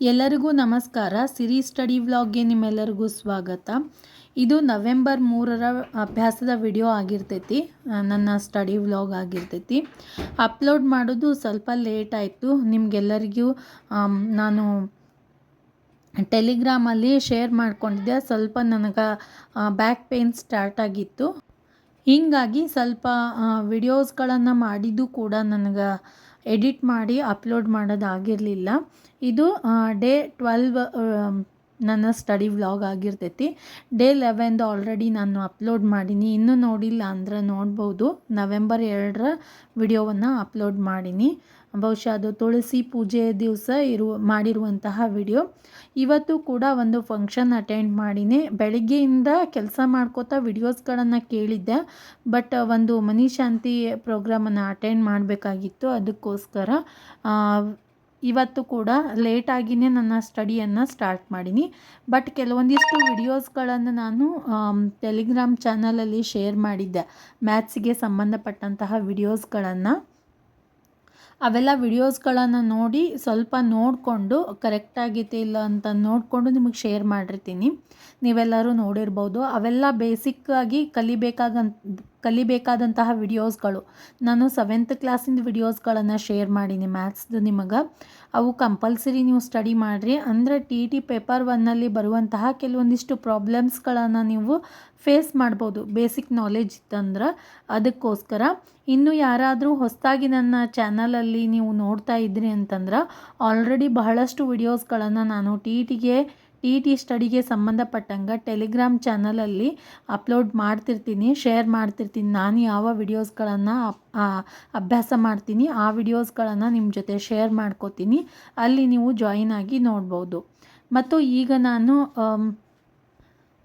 ಎಲ್ಲರಿಗೂ ನಮಸ್ಕಾರ. ಸಿರಿ ಸ್ಟಡಿ ವ್ಲಾಗ್ಗೆ ನಿಮ್ಮೆಲ್ಲರಿಗೂ ಸ್ವಾಗತ. ಇದು ನವೆಂಬರ್ ಮೂರರ ಅಭ್ಯಾಸದ ವಿಡಿಯೋ ಆಗಿರ್ತೈತಿ. ನನ್ನ ಸ್ಟಡಿ ವ್ಲಾಗ್ ಆಗಿರ್ತೈತಿ. ಅಪ್ಲೋಡ್ ಮಾಡೋದು ಸ್ವಲ್ಪ ಲೇಟ್ ಆಯಿತು. ನಿಮಗೆಲ್ಲರಿಗೂ ನಾನು ಟೆಲಿಗ್ರಾಮಲ್ಲಿ ಶೇರ್ ಮಾಡ್ಕೊಂಡಿದ್ದೆ. ಸ್ವಲ್ಪ ನನಗೆ ಬ್ಯಾಕ್ ಪೇನ್ ಸ್ಟಾರ್ಟ್ ಆಗಿತ್ತು. ಹೀಗಾಗಿ ಸ್ವಲ್ಪ ವಿಡಿಯೋಸ್ಗಳನ್ನು ಮಾಡಿದ್ದು ಕೂಡ ನನಗೆ ಎಡಿಟ್ ಮಾಡಿ ಅಪ್ಲೋಡ್ ಮಾಡೋದಾಗಿರಲಿಲ್ಲ ಇದು ಡೇ ಟ್ವೆಲ್ವ್ ನನ್ನ ಸ್ಟಡಿ ವ್ಲಾಗ್ ಆಗಿರ್ತೈತಿ. ಡೇ ಲೆವೆನ್ದು ಆಲ್ರೆಡಿ ನಾನು ಅಪ್ಲೋಡ್ ಮಾಡೀನಿ. ಇನ್ನೂ ನೋಡಿಲ್ಲ ಅಂದ್ರೆ ನೋಡ್ಬೋದು. ನವೆಂಬರ್ ಎರಡರ ವಿಡಿಯೋವನ್ನು ಅಪ್ಲೋಡ್ ಮಾಡೀನಿ. ಬಹುಶಃ ಅದು ತುಳಸಿ ಪೂಜೆ ದಿವಸ ಇರುವ ಮಾಡಿರುವಂತಹ ವಿಡಿಯೋ. ಇವತ್ತು ಕೂಡ ಒಂದು ಫಂಕ್ಷನ್ ಅಟೆಂಡ್ ಮಾಡಿನಿ. ಬೆಳಗ್ಗೆಯಿಂದ ಕೆಲಸ ಮಾಡ್ಕೋತಾ ವಿಡಿಯೋಸ್ಗಳನ್ನು ಕೇಳಿದ್ದೆ. ಬಟ್ ಒಂದು ಮನಿ ಶಾಂತಿ ಪ್ರೋಗ್ರಾಮನ್ನು ಅಟೆಂಡ್ ಮಾಡಬೇಕಾಗಿತ್ತು. ಅದಕ್ಕೋಸ್ಕರ ಇವತ್ತು ಕೂಡ ಲೇಟಾಗಿಯೇ ನನ್ನ ಸ್ಟಡಿಯನ್ನು ಸ್ಟಾರ್ಟ್ ಮಾಡೀನಿ. ಬಟ್ ಕೆಲವೊಂದಿಷ್ಟು ವಿಡಿಯೋಸ್ಗಳನ್ನು ನಾನು ಟೆಲಿಗ್ರಾಮ್ ಚಾನಲಲ್ಲಿ ಶೇರ್ ಮಾಡಿದ್ದೆ. ಮ್ಯಾಥ್ಸಿಗೆ ಸಂಬಂಧಪಟ್ಟಂತಹ ವಿಡಿಯೋಸ್ಗಳನ್ನು. ಅವೆಲ್ಲ ವಿಡಿಯೋಸ್ಗಳನ್ನು ನೋಡಿ ಸ್ವಲ್ಪ ನೋಡಿಕೊಂಡು ಕರೆಕ್ಟಾಗೈತೆ ಇಲ್ಲ ಅಂತ ನೋಡಿಕೊಂಡು ನಿಮಗೆ ಶೇರ್ ಮಾಡಿರ್ತೀನಿ. ನೀವೆಲ್ಲರೂ ನೋಡಿರ್ಬೋದು. ಅವೆಲ್ಲ ಬೇಸಿಕ್ಕಾಗಿ ಕಲಿಬೇಕಾಗಂತ ಕಲಿಬೇಕಾದಂತಹ ವಿಡಿಯೋಸ್ಗಳು. ನಾನು ಸೆವೆಂತ್ ಕ್ಲಾಸಿಂದ ವಿಡಿಯೋಸ್ಗಳನ್ನು ಶೇರ್ ಮಾಡೀನಿ ಮ್ಯಾಥ್ಸ್ದು ನಿಮಗೆ. ಅವು ಕಂಪಲ್ಸರಿ ನೀವು ಸ್ಟಡಿ ಮಾಡಿರಿ. ಅಂದರೆ ಟಿ ಟಿ ಪೇಪರ್ ಒನ್ನಲ್ಲಿ ಬರುವಂತಹ ಕೆಲವೊಂದಿಷ್ಟು ಪ್ರಾಬ್ಲಮ್ಸ್ಗಳನ್ನು ನೀವು ಫೇಸ್ ಮಾಡ್ಬೋದು, ಬೇಸಿಕ್ ನಾಲೆಜ್ ಇತ್ತಂದ್ರೆ ಅದಕ್ಕೋಸ್ಕರ. ಇನ್ನು ಯಾರಾದರೂ ಹೊಸದಾಗಿ ನನ್ನ ಚಾನಲಲ್ಲಿ ನೀವು ನೋಡ್ತಾ ಇದ್ರಿ ಅಂತಂದ್ರೆ ಆಲ್ರೆಡಿ ಬಹಳಷ್ಟು ವಿಡಿಯೋಸ್ಗಳನ್ನು ನಾನು ಟಿ ಟಿಗೆ, ಟಿ ಟಿ ಸ್ಟಡಿಗೆ ಸಂಬಂಧಪಟ್ಟಂಗೆ ಟೆಲಿಗ್ರಾಮ್ ಚಾನಲಲ್ಲಿ ಅಪ್ಲೋಡ್ ಮಾಡ್ತಿರ್ತೀನಿ, ಶೇರ್ ಮಾಡ್ತಿರ್ತೀನಿ. ನಾನು ಯಾವ ವಿಡಿಯೋಸ್ಗಳನ್ನು ಅಭ್ಯಾಸ ಮಾಡ್ತೀನಿ, ಆ ವಿಡಿಯೋಸ್ಗಳನ್ನು ನಿಮ್ಮ ಜೊತೆ ಶೇರ್ ಮಾಡ್ಕೋತೀನಿ. ಅಲ್ಲಿ ನೀವು ಜಾಯಿನ್ ಆಗಿ ನೋಡ್ಬೋದು. ಮತ್ತು ಈಗ ನಾನು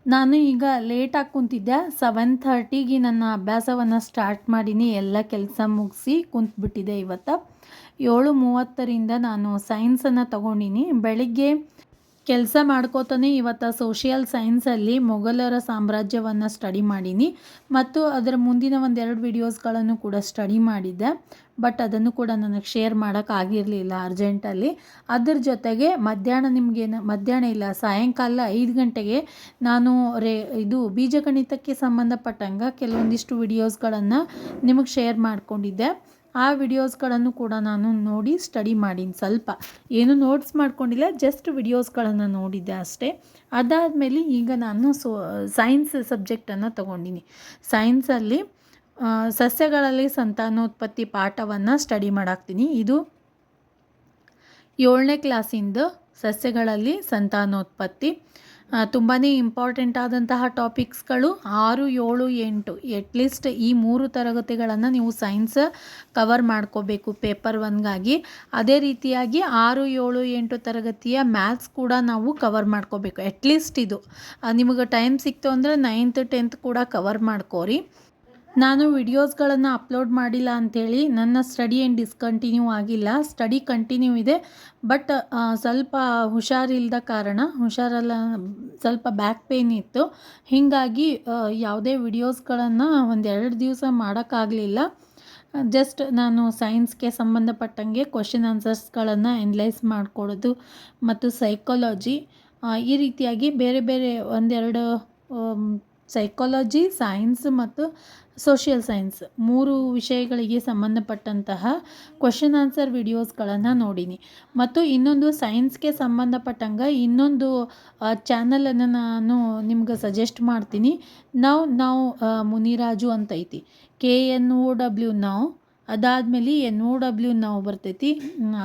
ನಾನು ಈಗ ಲೇಟಾಗಿ ಕುಂತಿದ್ದೆ. ಸೆವೆನ್ ಥರ್ಟಿಗೆ ನನ್ನ ಅಭ್ಯಾಸವನ್ನು ಸ್ಟಾರ್ಟ್ ಮಾಡೀನಿ. ಎಲ್ಲ ಕೆಲಸ ಮುಗಿಸಿ ಕುಂತ್ಬಿಟ್ಟಿದೆ ಇವತ್ತು. ಏಳು ಮೂವತ್ತರಿಂದ ನಾನು ಸೈನ್ಸನ್ನು ತಗೊಂಡೀನಿ. ಬೆಳಿಗ್ಗೆ ಕೆಲಸ ಮಾಡ್ಕೋತಾನೆ ಇವತ್ತು ಸೋಷಿಯಲ್ ಸೈನ್ಸಲ್ಲಿ ಮೊಘಲರ ಸಾಮ್ರಾಜ್ಯವನ್ನು ಸ್ಟಡಿ ಮಾಡೀನಿ. ಮತ್ತು ಅದರ ಮುಂದಿನ ಒಂದೆರಡು ವಿಡಿಯೋಸ್ಗಳನ್ನು ಕೂಡ ಸ್ಟಡಿ ಮಾಡಿದ್ದೆ. ಬಟ್ ಅದನ್ನು ಕೂಡ ನನಗೆ ಶೇರ್ ಮಾಡೋಕ್ಕಾಗಿರಲಿಲ್ಲ ಅರ್ಜೆಂಟಲ್ಲಿ ಅದ್ರ ಜೊತೆಗೆ ಮಧ್ಯಾಹ್ನ ನಿಮಗೇನು ಮಧ್ಯಾಹ್ನ ಇಲ್ಲ, ಸಾಯಂಕಾಲ ಐದು ಗಂಟೆಗೆ ನಾನು ರೇ, ಇದು ಬೀಜಗಣಿತಕ್ಕೆ ಸಂಬಂಧಪಟ್ಟಂಗೆ ಕೆಲವೊಂದಿಷ್ಟು ವಿಡಿಯೋಸ್ಗಳನ್ನು ನಿಮಗೆ ಶೇರ್ ಮಾಡ್ಕೊಂಡಿದ್ದೆ. ಆ ವಿಡಿಯೋಸ್ಗಳನ್ನು ಕೂಡ ನಾನು ನೋಡಿ ಸ್ಟಡಿ ಮಾಡೀನಿ ಸ್ವಲ್ಪ. ಏನು ನೋಟ್ಸ್ ಮಾಡ್ಕೊಂಡಿಲ್ಲ ಜಸ್ಟ್ ವಿಡಿಯೋಸ್ಗಳನ್ನು ನೋಡಿದ್ದೆ ಅಷ್ಟೇ. ಅದಾದಮೇಲೆ ಈಗ ನಾನು ಸೊ ಸೈನ್ಸ್ ಸಬ್ಜೆಕ್ಟನ್ನು ತಗೊಂಡಿನಿ. ಸೈನ್ಸಲ್ಲಿ ಸಸ್ಯಗಳಲ್ಲಿ ಸಂತಾನೋತ್ಪತ್ತಿ ಪಾಠವನ್ನು ಸ್ಟಡಿ ಮಾಡಾಕ್ತೀನಿ. ಇದು ಏಳನೇ ಕ್ಲಾಸಿಂದ ಸಸ್ಯಗಳಲ್ಲಿ ಸಂತಾನೋತ್ಪತ್ತಿ ತುಂಬಾ ಇಂಪಾರ್ಟೆಂಟ್ ಆದಂತಹ ಟಾಪಿಕ್ಸ್ಗಳು ಆರು, ಏಳು, ಎಂಟು. ಎಟ್ಲೀಸ್ಟ್ ಈ ಮೂರು ತರಗತಿಗಳನ್ನು ನೀವು ಸೈನ್ಸ್ ಕವರ್ ಮಾಡ್ಕೋಬೇಕು ಪೇಪರ್ ಒನ್ಗಾಗಿ ಅದೇ ರೀತಿಯಾಗಿ ಆರು, ಏಳು, ಎಂಟು ತರಗತಿಯ ಮ್ಯಾಥ್ಸ್ ಕೂಡ ನಾವು ಕವರ್ ಮಾಡ್ಕೋಬೇಕು. ಅಟ್ಲೀಸ್ಟ್ ಇದು. ನಿಮಗೆ ಟೈಮ್ ಸಿಕ್ತು ಅಂದರೆ ನೈನ್ತ್ ಟೆಂತ್ ಕೂಡ ಕವರ್ ಮಾಡ್ಕೋರಿ. ನಾನು ವಿಡಿಯೋಸ್ಗಳನ್ನು ಅಪ್ಲೋಡ್ ಮಾಡಿಲ್ಲ ಅಂಥೇಳಿ ನನ್ನ ಸ್ಟಡಿ ಏನು ಡಿಸ್ಕಂಟಿನ್ಯೂ ಆಗಿಲ್ಲ. ಸ್ಟಡಿ ಕಂಟಿನ್ಯೂ ಇದೆ. ಬಟ್ ಸ್ವಲ್ಪ ಹುಷಾರಿಲ್ಲದ ಕಾರಣ, ಹುಷಾರಲ್ಲ, ಸ್ವಲ್ಪ ಬ್ಯಾಕ್ ಪೇಯ್ನ್ ಇತ್ತು. ಹೀಗಾಗಿ ಯಾವುದೇ ವಿಡಿಯೋಸ್ಗಳನ್ನು ಒಂದೆರಡು ದಿವಸ ಮಾಡೋಕ್ಕಾಗಲಿಲ್ಲ. ಜಸ್ಟ್ ನಾನು ಸೈನ್ಸ್ಗೆ ಸಂಬಂಧಪಟ್ಟಂಗೆ ಕ್ವಶನ್ ಆನ್ಸರ್ಸ್ಗಳನ್ನು ಎನ್ಲೈಸ್ ಮಾಡಿಕೊಡೋದು ಮತ್ತು ಸೈಕಾಲಜಿ ಈ ರೀತಿಯಾಗಿ ಬೇರೆ ಬೇರೆ ಒಂದೆರಡು ಸೈಕಾಲಜಿ ಸೈನ್ಸ್ ಮತ್ತು ಸೋಷಿಯಲ್ ಸೈನ್ಸ್ ಮೂರು ವಿಷಯಗಳಿಗೆ ಸಂಬಂಧಪಟ್ಟಂತಹ ಕ್ವಶನ್ ಆನ್ಸರ್ ವಿಡಿಯೋಸ್ಗಳನ್ನು ನೋಡೀನಿ. ಮತ್ತು ಇನ್ನೊಂದು ಸೈನ್ಸ್ಗೆ ಸಂಬಂಧಪಟ್ಟಂಗೆ ಇನ್ನೊಂದು ಚಾನಲನ್ನು ನಾನು ನಿಮ್ಗೆ ಸಜೆಸ್ಟ್ ಮಾಡ್ತೀನಿ. ನಾವು ನಾವು ಮುನಿರಾಜು ಅಂತ ಐತಿ ಕೆ ಎನ್ ಓ ಡಬ್ಲ್ಯೂ ನಾವು. ಅದಾದಮೇಲೆ ಎನ್ ಒ ಡಬ್ಲ್ಯೂ ನಾವು ಬರ್ತೈತಿ.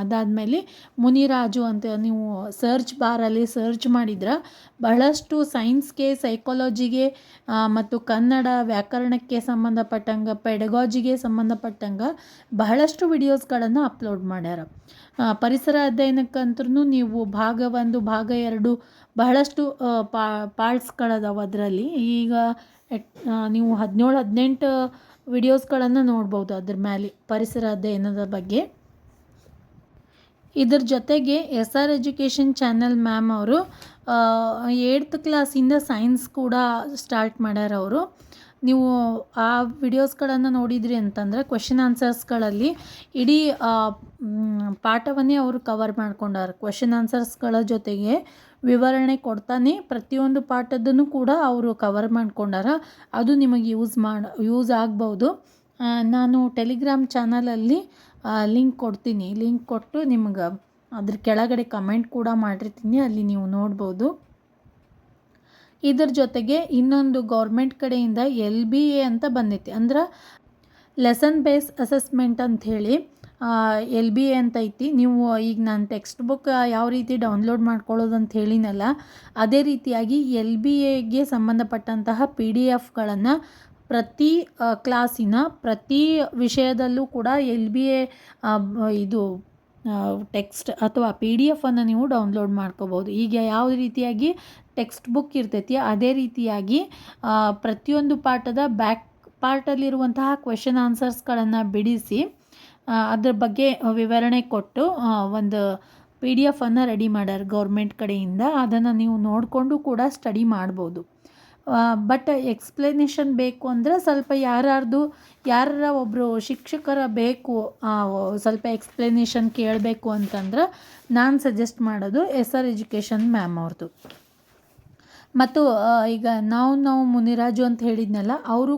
ಅದಾದಮೇಲೆ ಮುನಿರಾಜು ಅಂತ ನೀವು ಸರ್ಚ್ ಬಾರಲ್ಲಿ ಸರ್ಚ್ ಮಾಡಿದ್ರೆ ಬಹಳಷ್ಟು ಸೈನ್ಸ್ಗೆ ಸೈಕಾಲಜಿಗೆ ಮತ್ತು ಕನ್ನಡ ವ್ಯಾಕರಣಕ್ಕೆ ಸಂಬಂಧಪಟ್ಟಂಗೆ ಪೆಡಗಾಜಿಗೆ ಸಂಬಂಧಪಟ್ಟಂಗೆ ಬಹಳಷ್ಟು ವಿಡಿಯೋಸ್ಗಳನ್ನು ಅಪ್ಲೋಡ್ ಮಾಡ್ಯಾರ. ಪರಿಸರ ಅಧ್ಯಯನಕ್ಕಂತೂ ನೀವು ಭಾಗ ಒಂದು, ಭಾಗ ಎರಡು ಬಹಳಷ್ಟು ಪಾ ಪಾರ್ಟ್ಸ್ಗಳದಾವ ಅದರಲ್ಲಿ. ಈಗ ನೀವು ಹದಿನೇಳು ಹದಿನೆಂಟು ವಿಡಿಯೋಸ್ಗಳನ್ನು ನೋಡ್ಬೋದು ಅದ್ರ ಮೇಲೆ ಪರಿಸರ ಅಧ್ಯಯನದ ಬಗ್ಗೆ. ಇದ್ರ ಜೊತೆಗೆ S R education channel ma'am ಅವರು ಏಯ್ತ್ ಕ್ಲಾಸಿಂದ ಸೈನ್ಸ್ ಕೂಡ ಸ್ಟಾರ್ಟ್ ಮಾಡ್ಯಾರ ಅವರು. ನೀವು ಆ ವಿಡಿಯೋಸ್ಗಳನ್ನು ನೋಡಿದ್ರಿ ಅಂತಂದರೆ ಕ್ವೆಶನ್ ಆನ್ಸರ್ಸ್ಗಳಲ್ಲಿ ಇಡೀ ಪಾಠವನ್ನೇ ಅವರು ಕವರ್ ಮಾಡ್ಕೊಂಡಾರ. ಕ್ವೆಶನ್ ಆನ್ಸರ್ಸ್ಗಳ ಜೊತೆಗೆ ವಿವರಣೆ ಕೊಡ್ತಾನೆ. ಪ್ರತಿಯೊಂದು ಪಾಠದನ್ನು ಕೂಡ ಅವರು ಕವರ್ ಮಾಡ್ಕೊಂಡಾರ. ಅದು ನಿಮಗೆ ಯೂಸ್ ಮಾಡಿ ಯೂಸ್ ಆಗ್ಬೋದು. ನಾನು ಟೆಲಿಗ್ರಾಮ್ ಚಾನಲಲ್ಲಿ ಲಿಂಕ್ ಕೊಡ್ತೀನಿ. ಲಿಂಕ್ ಕೊಟ್ಟು ನಿಮ್ಗೆ ಅದ್ರ ಕೆಳಗಡೆ ಕಮೆಂಟ್ ಕೂಡ ಮಾಡಿರ್ತೀನಿ. ಅಲ್ಲಿ ನೀವು ನೋಡ್ಬೋದು. ಇದ್ರ ಜೊತೆಗೆ ಇನ್ನೊಂದು ಗೌರ್ಮೆಂಟ್ ಕಡೆಯಿಂದ ಎಲ್ ಬಿ ಎ ಅಂತ ಬಂದೈತಿ. ಅಂದ್ರೆ ಲೆಸನ್ ಬೇಸ್ ಅಸೆಸ್ಮೆಂಟ್ ಅಂಥೇಳಿ ಎಲ್ ಬಿ ಎ ಅಂತ ಐತಿ. ನೀವು, ಈಗ ನಾನು ಟೆಕ್ಸ್ಟ್ ಬುಕ್ ಯಾವ ರೀತಿ ಡೌನ್ಲೋಡ್ ಮಾಡ್ಕೊಳ್ಳೋದು ಅಂತ ಹೇಳಿನಲ್ಲ, ಅದೇ ರೀತಿಯಾಗಿ ಎಲ್ ಬಿ ಎಗೆ ಸಂಬಂಧಪಟ್ಟಂತಹ ಪಿ ಡಿ ಎಫ್ಗಳನ್ನು ಪ್ರತಿ ಕ್ಲಾಸಿನ ಪ್ರತಿ ವಿಷಯದಲ್ಲೂ ಕೂಡ ಎಲ್ ಬಿ ಎ ಇದು ಟೆಕ್ಸ್ಟ್ ಅಥವಾ ಪಿ ಡಿ ಎಫನ್ನು ನೀವು ಡೌನ್ಲೋಡ್ ಮಾಡ್ಕೋಬೋದು. ಈಗ ಯಾವ ರೀತಿಯಾಗಿ ಟೆಕ್ಸ್ಟ್ ಬುಕ್ ಇರ್ತೈತಿ, ಅದೇ ರೀತಿಯಾಗಿ ಪ್ರತಿಯೊಂದು ಪಾಠದ ಬ್ಯಾಕ್ ಪಾರ್ಟಲ್ಲಿರುವಂತಹ ಕ್ವೆಶನ್ ಆನ್ಸರ್ಸ್ಗಳನ್ನು ಬಿಡಿಸಿ ಅದ್ರ ಬಗ್ಗೆ ವಿವರಣೆ ಕೊಟ್ಟು ಒಂದು ಪಿ ಡಿ ಎಫನ್ನು ರೆಡಿ ಮಾಡ್ಯಾರ ಗೌರ್ಮೆಂಟ್ ಕಡೆಯಿಂದ. ಅದನ್ನು ನೀವು ನೋಡಿಕೊಂಡು ಕೂಡ ಸ್ಟಡಿ ಮಾಡ್ಬೋದು. ಬಟ್ ಎಕ್ಸ್ಪ್ಲನೇಷನ್ ಬೇಕು ಅಂದರೆ ಸ್ವಲ್ಪ ಯಾರ್ಯಾರ್ದು ಯಾರ ಒಬ್ಬರು ಶಿಕ್ಷಕರ ಬೇಕು ಸ್ವಲ್ಪ ಎಕ್ಸ್ಪ್ಲನೇಷನ್ ಕೇಳಬೇಕು ಅಂತಂದ್ರೆ ನಾನು ಸಜೆಸ್ಟ್ ಮಾಡೋದು ಎಸ್ ಆರ್ ಎಜುಕೇಷನ್ ಮ್ಯಾಮ್ ಅವ್ರದ್ದು ಮತ್ತು ಈಗ ನಾವು ನಾವು ಮುನಿರಾಜು ಅಂತ ಹೇಳಿದ್ನಲ್ಲ, ಅವರು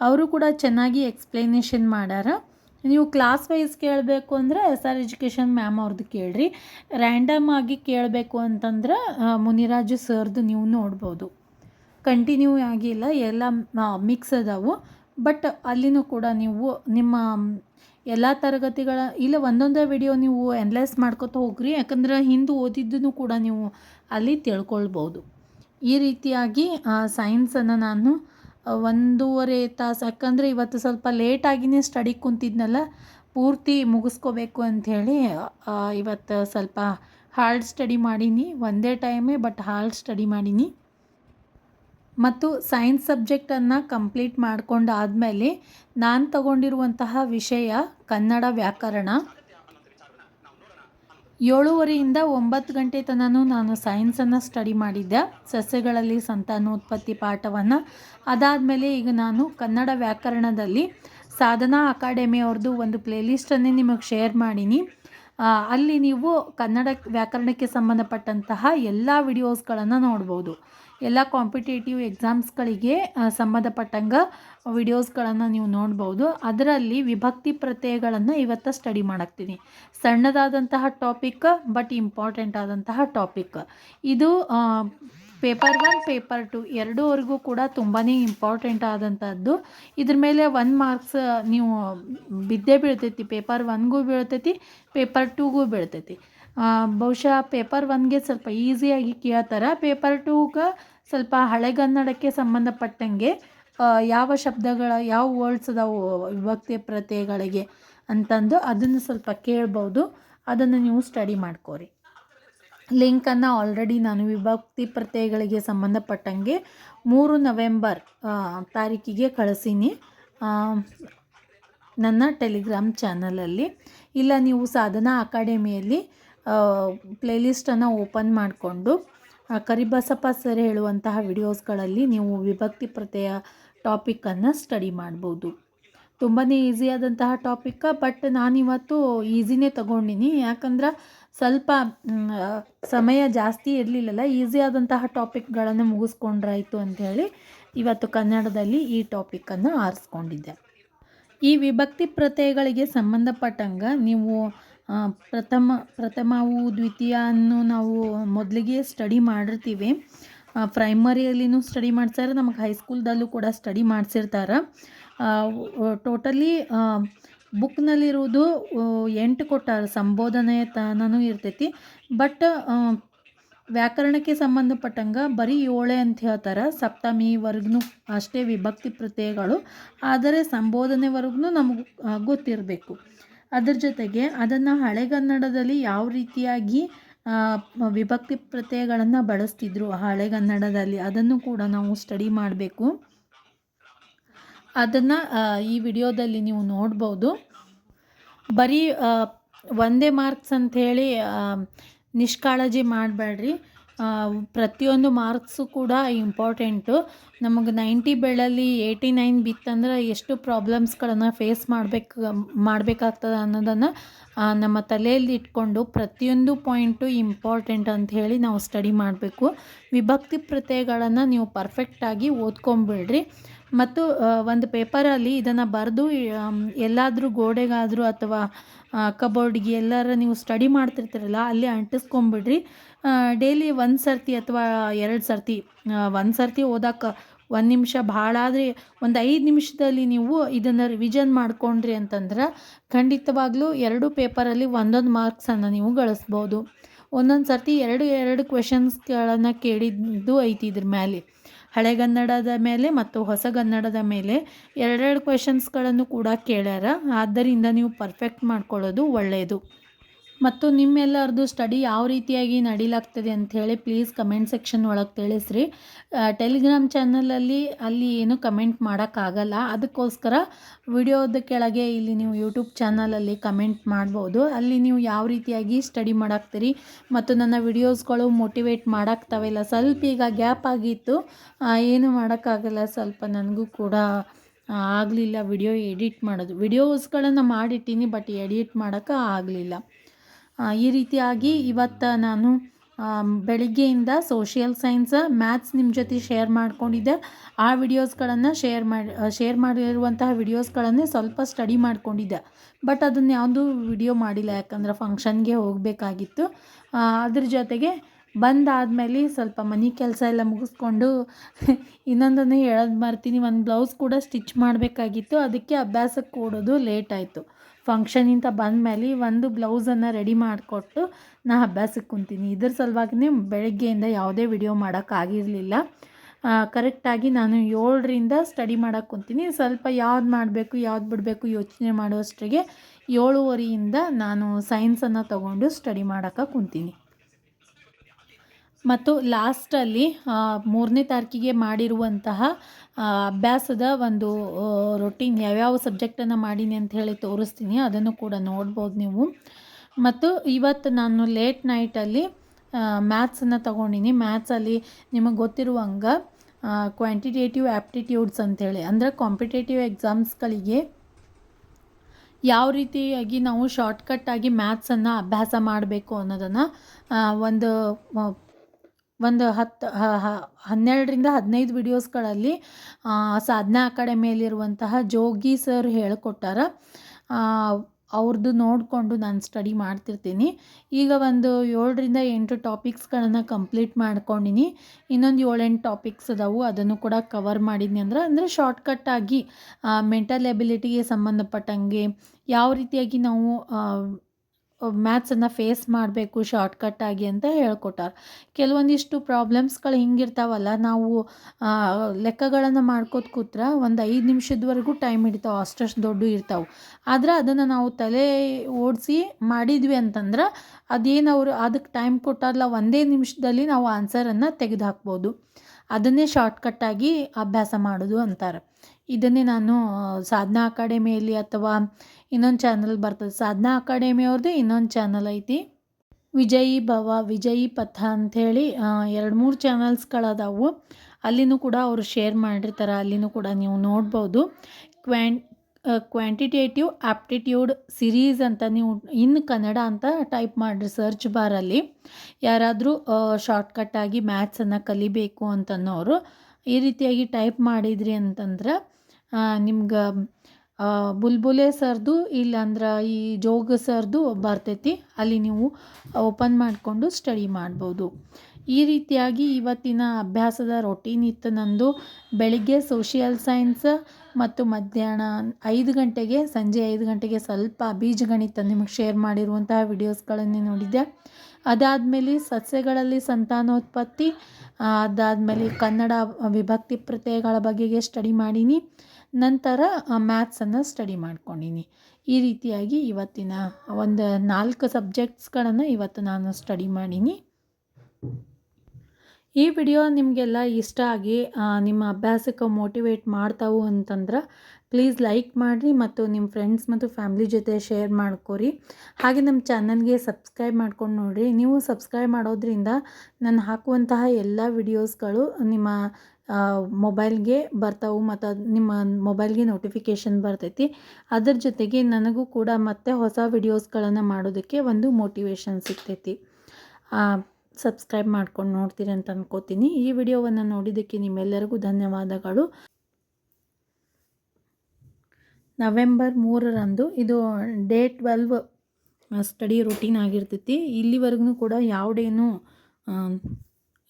ಅವರು ಕೂಡ ಚೆನ್ನಾಗಿ ಎಕ್ಸ್ಪ್ಲನೇಷನ್ ಮಾಡ್ಯಾರ ನೀವು ಕ್ಲಾಸ್ ವೈಸ್ ಕೇಳಬೇಕು ಅಂದರೆ ಎಸ್ ಆರ್ ಎಜುಕೇಷನ್ ಮ್ಯಾಮ್ ಅವ್ರದ್ದು ಕೇಳ್ರಿ. ರ್ಯಾಂಡಮ್ ಆಗಿ ಕೇಳಬೇಕು ಅಂತಂದ್ರೆ ಮುನಿರಾಜು ಸರ್ದು ನೀವು ನೋಡ್ಬೋದು. ಕಂಟಿನ್ಯೂ ಆಗಿಲ್ಲ, ಎಲ್ಲ ಮಿಕ್ಸ್ ಅದಾವು. ಬಟ್ ಅಲ್ಲಿನೂ ಕೂಡ ನೀವು ನಿಮ್ಮ, ಎಲ್ಲ ತರಗತಿಗಳ, ಇಲ್ಲ ಒಂದೊಂದೇ ವಿಡಿಯೋ ನೀವು ಎನ್ಲೈಸ್ ಮಾಡ್ಕೊತ ಹೋಗ್ರಿ. ಯಾಕಂದ್ರೆ ಹಿಂದೆ ಓದಿದ್ದನ್ನು ಕೂಡ ನೀವು ಅಲ್ಲಿ ತಿಳ್ಕೊಳ್ಬೋದು. ಈ ರೀತಿಯಾಗಿ ಸೈನ್ಸನ್ನು ನಾನು ಒಂದೂವರೆ ತಾಸು, ಯಾಕಂದರೆ ಇವತ್ತು ಸ್ವಲ್ಪ ಲೇಟಾಗಿಯೇ ಸ್ಟಡಿ ಕುಂತಿದ್ನಲ್ಲ, ಪೂರ್ತಿ ಮುಗಿಸ್ಕೋಬೇಕು ಅಂಥೇಳಿ ಇವತ್ತು ಸ್ವಲ್ಪ ಹಾರ್ಡ್ ಸ್ಟಡಿ ಮಾಡೀನಿ, ಒಂದೇ ಟೈಮೇ ಬಟ್ ಹಾರ್ಡ್ ಸ್ಟಡಿ ಮಾಡೀನಿ. ಮತ್ತು ಸೈನ್ಸ್ ಸಬ್ಜೆಕ್ಟನ್ನು ಕಂಪ್ಲೀಟ್ ಮಾಡ್ಕೊಂಡಾದಮೇಲೆ ನಾನು ತಗೊಂಡಿರುವಂತಹ ವಿಷಯ ಕನ್ನಡ ವ್ಯಾಕರಣ. ಏಳುವರೆಯಿಂದ ಒಂಬತ್ತು ಗಂಟೆ ತನಕ ನಾನು ಸೈನ್ಸನ್ನು ಸ್ಟಡಿ ಮಾಡಿದ್ದೆ. ಸಸ್ಯಗಳಲ್ಲಿ ಸಂತಾನೋತ್ಪತ್ತಿ ಪಾಠವನ್ನು. ಅದಾದಮೇಲೆ ಈಗ ನಾನು ಕನ್ನಡ ವ್ಯಾಕರಣದಲ್ಲಿ ಸಾಧನಾ ಅಕಾಡೆಮಿ ಅವ್ರದ್ದು ಒಂದು ಪ್ಲೇಲಿಸ್ಟನ್ನೇ ನಿಮಗೆ ಶೇರ್ ಮಾಡೀನಿ. ಅಲ್ಲಿ ನೀವು ಕನ್ನಡ ವ್ಯಾಕರಣಕ್ಕೆ ಸಂಬಂಧಪಟ್ಟಂತಹ ಎಲ್ಲ ವಿಡಿಯೋಸ್ಗಳನ್ನು ನೋಡ್ಬೋದು. ಎಲ್ಲ ಕಾಂಪಿಟೇಟಿವ್ ಎಕ್ಸಾಮ್ಸ್ಗಳಿಗೆ ಸಂಬಂಧಪಟ್ಟಂಗ ವಿಡಿಯೋಸ್ಗಳನ್ನು ನೀವು ನೋಡ್ಬೋದು. ಅದರಲ್ಲಿ ವಿಭಕ್ತಿ ಪ್ರತ್ಯಯಗಳನ್ನು ಇವತ್ತು ಸ್ಟಡಿ ಮಾಡಾಕ್ತೀನಿ. ಸಣ್ಣದಾದಂತಹ ಟಾಪಿಕ್ ಬಟ್ ಇಂಪಾರ್ಟೆಂಟ್ ಆದಂತಹ ಟಾಪಿಕ್ ಇದು ಪೇಪರ್ ಒನ್ ಪೇಪರ್ ಟು ಎರಡೂವರೆಗೂ ಕೂಡ ತುಂಬಾ ಇಂಪಾರ್ಟೆಂಟ್ ಆದಂಥದ್ದು ಇದ್ರ ಮೇಲೆ ಒನ್ ಮಾರ್ಕ್ಸ್ ನೀವು ಬಿದ್ದೇ ಬೀಳ್ತೈತಿ. Paper ಒನ್ಗೂ ಬೀಳ್ತೈತಿ paper ಟೂಗೂ ಬೀಳ್ತೈತಿ. ಬಹುಶಃ ಪೇಪರ್ ಒನ್ಗೆ ಸ್ವಲ್ಪ ಈಸಿಯಾಗಿ ಕೇಳ್ತಾರೆ. ಪೇಪರ್ ಟೂಗೆ ಸ್ವಲ್ಪ ಹಳೆಗನ್ನಡಕ್ಕೆ ಸಂಬಂಧಪಟ್ಟಂಗೆ ಯಾವ ಶಬ್ದಗಳ, ಯಾವ ವರ್ಡ್ಸ್ ಅದಾವು ವಿಭಕ್ತಿ ಪ್ರತ್ಯಯಗಳಿಗೆ ಅಂತಂದು ಅದನ್ನು ಸ್ವಲ್ಪ ಕೇಳ್ಬೋದು. ಅದನ್ನು ನೀವು ಸ್ಟಡಿ ಮಾಡ್ಕೋರಿ. ಲಿಂಕನ್ನು ಆಲ್ರೆಡಿ ನಾನು ವಿಭಕ್ತಿ ಪ್ರತ್ಯಯಗಳಿಗೆ ಸಂಬಂಧಪಟ್ಟಂಗೆ ಮೂರು ನವೆಂಬರ್ ತಾರೀಕಿಗೆ ಕಳಿಸೀನಿ. ನನ್ನ ಟೆಲಿಗ್ರಾಮ್ ಚಾನಲಲ್ಲಿ. ಇಲ್ಲ, ನೀವು ಸಾಧನಾ ಅಕಾಡೆಮಿಯಲ್ಲಿ ಪ್ಲೇಲಿಸ್ಟನ್ನು ಓಪನ್ ಮಾಡಿಕೊಂಡು ಕರಿಬಸಪ್ಪ ಸರ್ ಹೇಳುವಂತಹ ವಿಡಿಯೋಸ್ಗಳಲ್ಲಿ ನೀವು ವಿಭಕ್ತಿ ಪ್ರತ್ಯಯ ಟಾಪಿಕ್ಕನ್ನು ಸ್ಟಡಿ ಮಾಡ್ಬೋದು ತುಂಬಾ ಈಸಿಯಾದಂತಹ ಟಾಪಿಕ್ಕ ಬಟ್ ನಾನಿವತ್ತು ಈಸಿನೇ ತಗೊಂಡಿನಿ. ಯಾಕಂದ್ರೆ ಸ್ವಲ್ಪ ಸಮಯ ಜಾಸ್ತಿ ಇರಲಿಲ್ಲಲ್ಲ ಈಸಿಯಾದಂತಹ ಟಾಪಿಕ್ಗಳನ್ನು ಮುಗಿಸ್ಕೊಂಡ್ರಾಯಿತು ಅಂಥೇಳಿ ಇವತ್ತು ಕನ್ನಡದಲ್ಲಿ ಈ ಟಾಪಿಕ್ಕನ್ನು ಆರಿಸ್ಕೊಂಡಿದ್ದೆ. ಈ ವಿಭಕ್ತಿ ಪ್ರತ್ಯಯಗಳಿಗೆ ಸಂಬಂಧಪಟ್ಟಂಗೆ ನೀವು ಪ್ರಥಮ ಪ್ರಥಮವು ದ್ವಿತೀಯವನ್ನು ನಾವು ಮೊದಲಿಗೆ ಸ್ಟಡಿ ಮಾಡಿರ್ತೀವಿ. ಪ್ರೈಮರಿಯಲ್ಲಿನೂ ಸ್ಟಡಿ ಮಾಡ್ತಾರೆ ನಮಗೆ ಹೈಸ್ಕೂಲ್ದಲ್ಲೂ ಕೂಡ ಸ್ಟಡಿ ಮಾಡಿಸಿರ್ತಾರೆ. ಟೋಟಲಿ ಬುಕ್ನಲ್ಲಿರುವುದು ಎಂಟು ಕೊಟ್ಟಾರ, ಸಂಬೋಧನೆ ತನೂ ಇರ್ತೈತಿ. ಬಟ್ ವ್ಯಾಕರಣಕ್ಕೆ ಸಂಬಂಧಪಟ್ಟಂಗೆ ಬರೀ ಏಳೆ ಅಂತ ಹೇಳ್ತಾರೆ. ಸಪ್ತಮಿವರೆಗೂ ಅಷ್ಟೇ ವಿಭಕ್ತಿ ಪ್ರತ್ಯಯಗಳು. ಆದರೆ ಸಂಬೋಧನೆವರೆಗೂ ನಮಗೆ ಗೊತ್ತಿರಬೇಕು. ಅದ್ರ ಜೊತೆಗೆ ಅದನ್ನು ಹಳೆಗನ್ನಡದಲ್ಲಿ ಯಾವ ರೀತಿಯಾಗಿ ವಿಭಕ್ತಿ ಪ್ರತ್ಯಯಗಳನ್ನು ಬಳಸ್ತಿದ್ರು ಹಳೆಗನ್ನಡದಲ್ಲಿ ಅದನ್ನು ಕೂಡ ನಾವು ಸ್ಟಡಿ ಮಾಡಬೇಕು. ಅದನ್ನು ಈ ವಿಡಿಯೋದಲ್ಲಿ ನೀವು ನೋಡ್ಬೋದು. ಬರೀ ಒಂದೇ ಮಾರ್ಕ್ಸ್ ಅಂಥೇಳಿ ನಿಷ್ಕಾಳಜಿ ಮಾಡಬೇಡ್ರಿ ಪ್ರತಿಯೊಂದು ಮಾರ್ಕ್ಸು ಕೂಡ ಇಂಪಾರ್ಟೆಂಟು. ನಮಗೆ ನೈಂಟಿ ಬೆಳ್ಳಲ್ಲಿ ಏಯ್ಟಿ ನೈನ್ ಬಿತ್ತಂದ್ರೆ ಎಷ್ಟು ಪ್ರಾಬ್ಲಮ್ಸ್ಗಳನ್ನು ಫೇಸ್ ಮಾಡಬೇಕು, ಮಾಡಬೇಕಾಗ್ತದೆ ಅನ್ನೋದನ್ನು ನಮ್ಮ ತಲೆಯಲ್ಲಿ ಇಟ್ಕೊಂಡು ಪ್ರತಿಯೊಂದು ಪಾಯಿಂಟು ಇಂಪಾರ್ಟೆಂಟ್ ಅಂತ ಹೇಳಿ ನಾವು ಸ್ಟಡಿ ಮಾಡಬೇಕು. ವಿಭಕ್ತಿ ಪ್ರತ್ಯಯಗಳನ್ನು ನೀವು ಪರ್ಫೆಕ್ಟಾಗಿ ಓದ್ಕೊಂಬಿಡ್ರಿ. ಮತ್ತು ಒಂದು ಪೇಪರಲ್ಲಿ ಇದನ್ನು ಬರೆದು ಎಲ್ಲಾದರೂ ಗೋಡೆಗಾದರೂ ಅಥವಾ ಕಬೋರ್ಡ್ಗೆ ಎಲ್ಲರ ನೀವು ಸ್ಟಡಿ ಮಾಡ್ತಿರ್ತೀರಲ್ಲ, ಅಲ್ಲಿ ಅಂಟಿಸ್ಕೊಂಬಿಡ್ರಿ. ಡೈಲಿ ಒಂದು ಸರ್ತಿ ಅಥವಾ ಎರಡು ಸರ್ತಿ ಒಂದು ಸರ್ತಿ ಓದೋಕೆ ಒಂದು ನಿಮಿಷ ಭಾಳ ಆದರೆ ಒಂದು ಐದು ನಿಮಿಷದಲ್ಲಿ ನೀವು ಇದನ್ನು ರಿವಿಷನ್ ಮಾಡಿಕೊಂಡ್ರಿ ಅಂತಂದ್ರೆ ಖಂಡಿತವಾಗ್ಲೂ ಎರಡು ಪೇಪರಲ್ಲಿ ಒಂದೊಂದು ಮಾರ್ಕ್ಸನ್ನು ನೀವು ಗಳಿಸ್ಬೋದು. ಒಂದೊಂದು ಸರ್ತಿ ಎರಡು ಎರಡು ಕ್ವೆಶನ್ಸ್ಗಳನ್ನು ಕೇಳಿದ್ದು ಐತಿ ಇದ್ರ ಮೇಲೆ ಹಳೆಗನ್ನಡದ ಮೇಲೆ ಮತ್ತು ಹೊಸಗನ್ನಡದ ಮೇಲೆ ಎರಡೆರಡು ಕ್ವೆಶನ್ಸ್ಗಳನ್ನು ಕೂಡ ಕೇಳ್ಯಾರ. ಆದ್ದರಿಂದ ನೀವು ಪರ್ಫೆಕ್ಟ್ ಮಾಡ್ಕೊಳ್ಳೋದು ಒಳ್ಳೆಯದು ಮತ್ತು ನಿಮ್ಮೆಲ್ಲರದು ಸ್ಟಡಿ ಯಾವ ರೀತಿಯಾಗಿ ನಡೀಲಾಗ್ತದೆ ಅಂಥೇಳಿ ಪ್ಲೀಸ್ ಕಮೆಂಟ್ ಸೆಕ್ಷನ್ ಒಳಗೆ ತಿಳಿಸ್ರಿ. ಟೆಲಿಗ್ರಾಮ್ ಚಾನಲಲ್ಲಿ ಅಲ್ಲಿ ಏನು ಕಮೆಂಟ್ ಮಾಡೋಕ್ಕಾಗಲ್ಲ. ಅದಕ್ಕೋಸ್ಕರ ವಿಡಿಯೋದ ಕೆಳಗೆ ಇಲ್ಲಿ ನೀವು ಯೂಟ್ಯೂಬ್ ಚಾನಲಲ್ಲಿ ಕಮೆಂಟ್ ಮಾಡ್ಬೋದು. ಅಲ್ಲಿ ನೀವು ಯಾವ ರೀತಿಯಾಗಿ ಸ್ಟಡಿ ಮಾಡಾಕ್ತೀರಿ ಮತ್ತು ನನ್ನ ವಿಡಿಯೋಸ್ಗಳು ಮೋಟಿವೇಟ್ ಮಾಡಾಕ್ತಾವಿಲ್ಲ ಸ್ವಲ್ಪ ಈಗ ಗ್ಯಾಪ್ ಆಗಿತ್ತು. ಏನು ಮಾಡೋಕ್ಕಾಗಲ್ಲ. ಸ್ವಲ್ಪ ನನಗೂ ಕೂಡ ಆಗಲಿಲ್ಲ ವಿಡಿಯೋ ಎಡಿಟ್ ಮಾಡೋದು. ವಿಡಿಯೋಸ್ಗಳನ್ನು ಮಾಡಿಟ್ಟೀನಿ ಬಟ್ ಎಡಿಟ್ ಮಾಡೋಕ್ಕೆ ಆಗಲಿಲ್ಲ. ಈ ರೀತಿಯಾಗಿ ಇವತ್ತು ನಾನು ಬೆಳಿಗ್ಗೆಯಿಂದ ಸೋಷಿಯಲ್ ಸೈನ್ಸ್ ಮ್ಯಾಥ್ಸ್ ನಿಮ್ಮ ಜೊತೆ ಶೇರ್ ಮಾಡ್ಕೊಂಡಿದ್ದೆ. ಆ ವಿಡಿಯೋಸ್ಗಳನ್ನು ಶೇರ್ ಮಾಡಿ ಶೇರ್ ಮಾಡಿರುವಂತಹ ವಿಡಿಯೋಸ್ಗಳನ್ನೇ ಸ್ವಲ್ಪ ಸ್ಟಡಿ ಮಾಡಿಕೊಂಡಿದ್ದೆ. ಬಟ್ ಅದನ್ನು ಯಾವುದೂ ವಿಡಿಯೋ ಮಾಡಿಲ್ಲ, ಯಾಕಂದ್ರೆ ಫಂಕ್ಷನ್ಗೆ ಹೋಗಬೇಕಾಗಿತ್ತು. ಅದ್ರ ಜೊತೆಗೆ ಬಂದಾದಮೇಲೆ ಸ್ವಲ್ಪ ಮನೆ ಕೆಲಸ ಎಲ್ಲ ಮುಗಿಸ್ಕೊಂಡು ಇನ್ನೊಂದನ್ನು ಹೇಳೋದು ಮರ್ತೀನಿ. ಒಂದು ಬ್ಲೌಸ್ ಕೂಡ ಸ್ಟಿಚ್ ಮಾಡಬೇಕಾಗಿತ್ತು. ಅದಕ್ಕೆ ಅಭ್ಯಾಸಕ್ಕೆ ಕೊಡೋದು ಲೇಟ್ ಆಯಿತು. ಫಂಕ್ಷನಿಂದ ಬಂದಮೇಲೆ ಒಂದು ಬ್ಲೌಸನ್ನು ರೆಡಿ ಮಾಡಿಕೊಟ್ಟು ನಾ ಅಭ್ಯಾಸಕ್ಕೆ ಕುಂತೀನಿ. ಇದ್ರ ಸಲುವಾಗಿನೇ ಬೆಳಗ್ಗೆಯಿಂದ ಯಾವುದೇ ವಿಡಿಯೋ ಮಾಡೋಕ್ಕಾಗಿರಲಿಲ್ಲ ಕರೆಕ್ಟಾಗಿ ನಾನು ಏಳರಿಂದ ಸ್ಟಡಿ ಮಾಡೋಕ್ಕೆ ಕುಂತೀನಿ. ಸ್ವಲ್ಪ ಯಾವ್ದು ಮಾಡಬೇಕು, ಯಾವ್ದು ಬಿಡಬೇಕು ಯೋಚನೆ ಮಾಡುವಷ್ಟರಿಗೆ ಏಳುವರೆಯಿಂದ ನಾನು ಸೈನ್ಸನ್ನು ತಗೊಂಡು ಸ್ಟಡಿ ಮಾಡೋಕ್ಕೆ ಕುಂತೀನಿ. ಮತ್ತು ಲಾಸ್ಟಲ್ಲಿ ಮೂರನೇ ತಾರೀಕಿಗೆ ಮಾಡಿರುವಂತಹ ಅಭ್ಯಾಸದ ಒಂದು ರೊಟೀನ್ ಯಾವ್ಯಾವ ಸಬ್ಜೆಕ್ಟನ್ನು ಮಾಡೀನಿ ಅಂತ ಹೇಳಿ ತೋರಿಸ್ತೀನಿ. ಅದನ್ನು ಕೂಡ ನೋಡ್ಬೋದು ನೀವು. ಮತ್ತು ಇವತ್ತು ನಾನು ಲೇಟ್ ನೈಟಲ್ಲಿ ಮ್ಯಾಥ್ಸನ್ನು ತೊಗೊಂಡಿನಿ. ಮ್ಯಾಥ್ಸಲ್ಲಿ ನಿಮಗೆ ಗೊತ್ತಿರುವಂಗ ಕ್ವಾಂಟಿಟೇಟಿವ್ ಆ್ಯಪ್ಟಿಟ್ಯೂಡ್ಸ್ ಅಂಥೇಳಿ. ಅಂದರೆ ಕಾಂಪಿಟೇಟಿವ್ ಎಕ್ಸಾಮ್ಸ್ಗಳಿಗೆ ಯಾವ ರೀತಿಯಾಗಿ ನಾವು ಶಾರ್ಟ್ಕಟ್ಟಾಗಿ ಮ್ಯಾಥ್ಸನ್ನು ಅಭ್ಯಾಸ ಮಾಡಬೇಕು ಅನ್ನೋದನ್ನು ಒಂದು ಒಂದು ಹತ್ತು ಹನ್ನೆರಡರಿಂದ ಹದಿನೈದು ವಿಡಿಯೋಸ್ಗಳಲ್ಲಿ ಸಾಧನಾ ಅಕಾಡೆಮಿಯಲ್ಲಿರುವಂತಹ ಜೋಗಿ ಸರ್ ಹೇಳಿಕೊಟ್ಟಾರ. ಅವ್ರದ್ದು ನೋಡಿಕೊಂಡು ನಾನು ಸ್ಟಡಿ ಮಾಡ್ತಿರ್ತೀನಿ. ಈಗ ಒಂದು ಏಳರಿಂದ ಎಂಟು ಟಾಪಿಕ್ಸ್ಗಳನ್ನು ಕಂಪ್ಲೀಟ್ ಮಾಡ್ಕೊಂಡಿನಿ. ಇನ್ನೊಂದು ಏಳೆಂಟು ಟಾಪಿಕ್ಸ್ ಅದಾವು, ಅದನ್ನು ಕೂಡ ಕವರ್ ಮಾಡಿದ್ನಿ ಅಂದ್ರೆ, ಅಂದರೆ ಶಾರ್ಟ್ಕಟ್ಟಾಗಿ ಮೆಂಟಲ್ ಎಬಿಲಿಟಿಗೆ ಸಂಬಂಧಪಟ್ಟಂಗೆ, ಯಾವ ರೀತಿಯಾಗಿ ನಾವು ಮ್ಯಾಥ್ಸನ್ನು ಫೇಸ್ ಮಾಡಬೇಕು ಶಾರ್ಟ್ಕಟ್ಟಾಗಿ ಅಂತ ಹೇಳ್ಕೊಟ್ಟಾರೆ. ಕೆಲವೊಂದಿಷ್ಟು ಪ್ರಾಬ್ಲಮ್ಸ್ಗಳು ಹಿಂಗಿರ್ತಾವಲ್ಲ, ನಾವು ಲೆಕ್ಕಗಳನ್ನು ಮಾಡ್ಕೋತ ಕೂತ್ರೆ ಒಂದು ಐದು ನಿಮಿಷದವರೆಗೂ ಟೈಮ್ ಹಿಡಿತಾವೆ, ಅಷ್ಟಷ್ಟು ದೊಡ್ಡ ಇರ್ತಾವೆ. ಆದರೆ ಅದನ್ನು ನಾವು ತಲೆ ಓಡಿಸಿ ಮಾಡಿದ್ವಿ ಅಂತಂದ್ರೆ ಅದೇನು ಅವರು ಅದಕ್ಕೆ ಟೈಮ್ ಕೊಟ್ಟಾರಲ್ಲ ಒಂದೇ ನಿಮಿಷದಲ್ಲಿ ನಾವು ಆನ್ಸರನ್ನು ತೆಗೆದು ಹಾಕ್ಬೋದು ಅದನ್ನೇ ಶಾರ್ಟ್ಕಟ್ಟಾಗಿ ಅಭ್ಯಾಸ ಮಾಡೋದು ಅಂತಾರೆ. ಇದನ್ನೇ ನಾನು ಸಾಧನಾ ಅಕಾಡೆಮಿಯಲ್ಲಿ ಅಥವಾ ಇನ್ನೊಂದು ಚಾನಲ್ ಬರ್ತದೆ. ಸಾಧನಾ ಅಕಾಡೆಮಿ ಅವ್ರದ್ದು ಇನ್ನೊಂದು ಚಾನಲ್ ಐತಿ. ವಿಜಯಿ ಭವ, ವಿಜಯಿ ಪಥ ಅಂಥೇಳಿ ಎರಡು ಮೂರು ಚಾನಲ್ಸ್ಗಳದಾವು ಅಲ್ಲಿನೂ ಕೂಡ ಅವರು ಶೇರ್ ಮಾಡಿರ್ತಾರೆ. ಅಲ್ಲಿನೂ ಕೂಡ ನೀವು ನೋಡ್ಬೋದು. ಕ್ವ್ಯಾನ್ ಕ್ವಾಂಟಿಟೇಟಿವ್ ಆಪ್ಟಿಟ್ಯೂಡ್ ಸಿರೀಸ್ ಅಂತ ನೀವು ಇನ್ ಕನ್ನಡ ಅಂತ ಟೈಪ್ ಮಾಡಿರಿ ಸರ್ಚ್ ಬಾರಲ್ಲಿ ಯಾರಾದರೂ ಶಾರ್ಟ್ಕಟ್ಟಾಗಿ ಮ್ಯಾಥ್ಸನ್ನು ಕಲಿಬೇಕು ಅಂತನ್ನೋರು ಈ ರೀತಿಯಾಗಿ ಟೈಪ್ ಮಾಡಿದ್ರಿ ಅಂತಂದ್ರೆ ನಿಮ್ಗೆ ಬುಲ್ಬುಲೆ ಸರ್ದು ಇಲ್ಲಾಂದ್ರೆ ಈ ಜೋಗ ಸರ್ದು ಬರ್ತೈತಿ. ಅಲ್ಲಿ ನೀವು ಓಪನ್ ಮಾಡಿಕೊಂಡು ಸ್ಟಡಿ ಮಾಡ್ಬೋದು. ಈ ರೀತಿಯಾಗಿ ಇವತ್ತಿನ ಅಭ್ಯಾಸದ ರೊಟೀನ್ ಇತ್ತು. ನಂದು ಬೆಳಿಗ್ಗೆ ಸೋಷಿಯಲ್ ಸೈನ್ಸ್ ಮತ್ತು ಮಧ್ಯಾಹ್ನ ಐದು ಗಂಟೆಗೆ, ಸಂಜೆ ಐದು ಗಂಟೆಗೆ ಸ್ವಲ್ಪ ಬೀಜಗಣಿತ ನಿಮಗೆ ಶೇರ್ ಮಾಡಿರುವಂತಹ ವಿಡಿಯೋಸ್ಗಳನ್ನೇ ನೋಡಿದ್ದೆ. ಅದಾದಮೇಲೆ ಸಸ್ಯಗಳಲ್ಲಿ ಸಂತಾನೋತ್ಪತ್ತಿ, ಅದಾದಮೇಲೆ ಕನ್ನಡ ವಿಭಕ್ತಿ ಪ್ರತ್ಯಯಗಳ ಬಗೆಗೆ ಸ್ಟಡಿ ಮಾಡೀನಿ. ನಂತರ ಮ್ಯಾಥ್ಸನ್ನು ಸ್ಟಡಿ ಮಾಡ್ಕೊಂಡೀನಿ. ಈ ರೀತಿಯಾಗಿ ಇವತ್ತಿನ ಒಂದು ನಾಲ್ಕು ಸಬ್ಜೆಕ್ಟ್ಸ್ಗಳನ್ನು ಇವತ್ತು ನಾನು ಸ್ಟಡಿ ಮಾಡೀನಿ. ಈ ವಿಡಿಯೋ ನಿಮಗೆಲ್ಲ ಇಷ್ಟ ಆಗಿ ನಿಮ್ಮ ಅಭ್ಯಾಸಕ್ಕೆ ಮೋಟಿವೇಟ್ ಮಾಡ್ತಾವು ಅಂತಂದ್ರೆ ಪ್ಲೀಸ್ ಲೈಕ್ ಮಾಡಿರಿ ಮತ್ತು ನಿಮ್ಮ ಫ್ರೆಂಡ್ಸ್ ಮತ್ತು ಫ್ಯಾಮಿಲಿ ಜೊತೆ ಶೇರ್ ಮಾಡ್ಕೊರಿ. ಹಾಗೆ ನಮ್ಮ ಚಾನಲ್ಗೆ ಸಬ್ಸ್ಕ್ರೈಬ್ ಮಾಡ್ಕೊಂಡು ನೋಡಿರಿ. ನೀವು ಸಬ್ಸ್ಕ್ರೈಬ್ ಮಾಡೋದ್ರಿಂದ ನಾನು ಹಾಕುವಂತಹ ಎಲ್ಲ ವಿಡಿಯೋಸ್ಗಳು ನಿಮ್ಮ ಮೊಬೈಲ್ಗೆ ಬರ್ತಾವೆ ಮತ್ತು ಅದು, ನಿಮ್ಮ ಮೊಬೈಲ್ಗೆ ನೋಟಿಫಿಕೇಶನ್ ಬರ್ತೈತಿ. ಅದ್ರ ಜೊತೆಗೆ ನನಗೂ ಕೂಡ ಮತ್ತೆ ಹೊಸ ವಿಡಿಯೋಸ್ಗಳನ್ನು ಮಾಡೋದಕ್ಕೆ ಒಂದು ಮೋಟಿವೇಶನ್ ಸಿಗ್ತೈತಿ. ಸಬ್ಸ್ಕ್ರೈಬ್ ಮಾಡ್ಕೊಂಡು ನೋಡ್ತೀರಿ ಅಂತ ಅನ್ಕೋತೀನಿ. ಈ ವಿಡಿಯೋವನ್ನು ನೋಡಿದ್ದಕ್ಕೆ ನಿಮ್ಮೆಲ್ಲರಿಗೂ ಧನ್ಯವಾದಗಳು. ನವೆಂಬರ್ ಮೂರರಂದು ಇದು ಡೇ ಟ್ವೆಲ್ವ್ ಸ್ಟಡಿ ರೂಟೀನ್ ಆಗಿರ್ತೈತಿ. ಇಲ್ಲಿವರೆಗೂ ಕೂಡ ಯಾವುದೇನು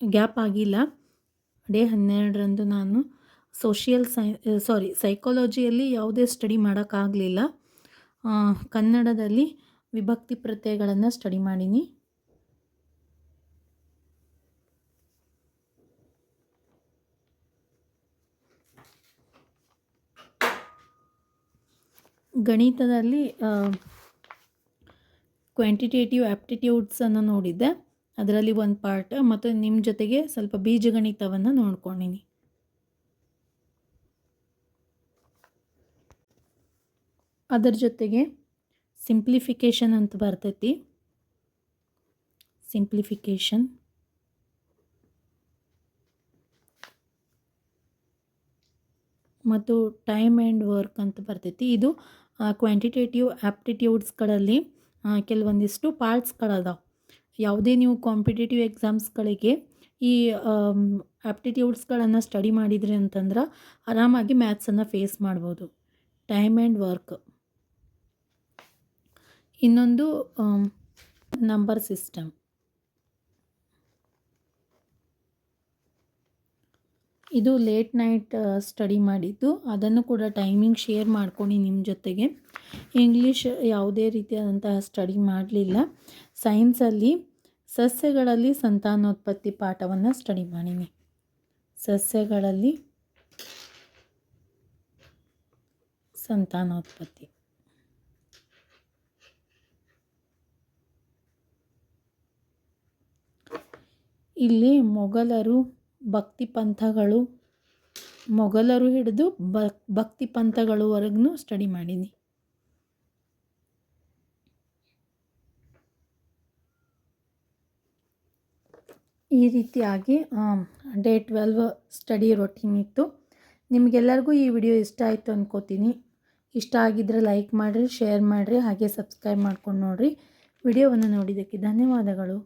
ಗ್ಯಾಪ್ ಆಗಿಲ್ಲ. ಡೇ ಹನ್ನೆರಡರಂದು ನಾನು ಸೋಷಿಯಲ್ ಸೈ, ಸಾರಿ, ಸೈಕಾಲಜಿಯಲ್ಲಿ ಯಾವುದೇ ಸ್ಟಡಿ ಮಾಡೋಕ್ಕಾಗಲಿಲ್ಲ. ಕನ್ನಡದಲ್ಲಿ ವಿಭಕ್ತಿ ಪ್ರತ್ಯಯಗಳನ್ನು ಸ್ಟಡಿ ಮಾಡೀನಿ. ಗಣಿತದಲ್ಲಿ ಕ್ವಾಂಟಿಟೇಟಿವ್ ಆ್ಯಪ್ಟಿಟ್ಯೂಡ್ಸನ್ನು ನೋಡಿದ್ದೆ. ಅದರಲ್ಲಿ ಒಂದು ಪಾರ್ಟ್ ಮತ್ತು ನಿಮ್ಮ ಜೊತೆಗೆ ಸ್ವಲ್ಪ ಬೀಜಗಣಿತವನ್ನು ನೋಡ್ಕೊಂಡಿನಿ. ಅದರ ಜೊತೆಗೆ ಸಿಂಪ್ಲಿಫಿಕೇಷನ್ ಅಂತ ಬರ್ತೈತಿ. ಸಿಂಪ್ಲಿಫಿಕೇಷನ್ ಮತ್ತು ಟೈಮ್ ಆ್ಯಂಡ್ ವರ್ಕ್ ಅಂತ ಬರ್ತೈತಿ. ಇದು ಕ್ವಾಂಟಿಟೇಟಿವ್ ಆ್ಯಪ್ಟಿಟ್ಯೂಡ್ಸ್ಗಳಲ್ಲಿ ಕೆಲವೊಂದಿಷ್ಟು ಪಾರ್ಟ್ಸ್ಗಳದಾವೆ ಯಾವುದೇ ನೀವು ಕಾಂಪಿಟೇಟಿವ್ ಎಕ್ಸಾಮ್ಸ್ಗಳಿಗೆ ಈ ಆ್ಯಪ್ಟಿಟ್ಯೂಡ್ಸ್ಗಳನ್ನು ಸ್ಟಡಿ ಮಾಡಿದ್ರಿ ಅಂತಂದ್ರೆ ಆರಾಮಾಗಿ ಮ್ಯಾಥ್ಸನ್ನು ಫೇಸ್ ಮಾಡ್ಬೋದು. ಟೈಮ್ ಆ್ಯಂಡ್ ವರ್ಕ್ ಇನ್ನೊಂದು ನಂಬರ್ ಸಿಸ್ಟಮ್ ಇದು ಲೇಟ್ ನೈಟ್ ಸ್ಟಡಿ ಮಾಡಿದ್ದು. ಅದನ್ನು ಕೂಡ ಟೈಮಿಂಗ್ ಶೇರ್ ಮಾಡ್ಕೊಂಡು ನಿಮ್ಮ ಜೊತೆಗೆ. ಇಂಗ್ಲೀಷ್ ಯಾವುದೇ ರೀತಿಯಾದಂತಹ ಸ್ಟಡಿ ಮಾಡಲಿಲ್ಲ. ಸೈನ್ಸಲ್ಲಿ ಸಸ್ಯಗಳಲ್ಲಿ ಸಂತಾನೋತ್ಪತ್ತಿ ಪಾಠವನ್ನು ಸ್ಟಡಿ ಮಾಡೀನಿ. ಸಸ್ಯಗಳಲ್ಲಿ ಸಂತಾನೋತ್ಪತ್ತಿ. ಇಲ್ಲಿ ಮೊಘಲರು ಭಕ್ತಿ ಪಂಥಗಳು ಮೊಘಲರು ಹಿಡಿದು ಭಕ್ತಿ ಪಂಥಗಳವರೆಗೂ ಸ್ಟಡಿ ಮಾಡೀನಿ ಈ ರೀತಿಯಾಗಿ ಡೇ ಟ್ವೆಲ್ವ್ ಸ್ಟಡಿ ರೊಟೀನ್ ಇತ್ತು. ನಿಮಗೆಲ್ಲರಿಗೂ ಈ ವಿಡಿಯೋ ಇಷ್ಟ ಆಯಿತು ಅಂದ್ಕೋತೀನಿ ಇಷ್ಟ ಆಗಿದ್ದರೆ ಲೈಕ್ ಮಾಡಿರಿ ಶೇರ್ ಮಾಡಿರಿ, ಹಾಗೆ ಸಬ್ಸ್ಕ್ರೈಬ್ ಮಾಡ್ಕೊಂಡು ನೋಡಿರಿ. ವಿಡಿಯೋವನ್ನು ನೋಡಿದ್ದಕ್ಕೆ ಧನ್ಯವಾದಗಳು.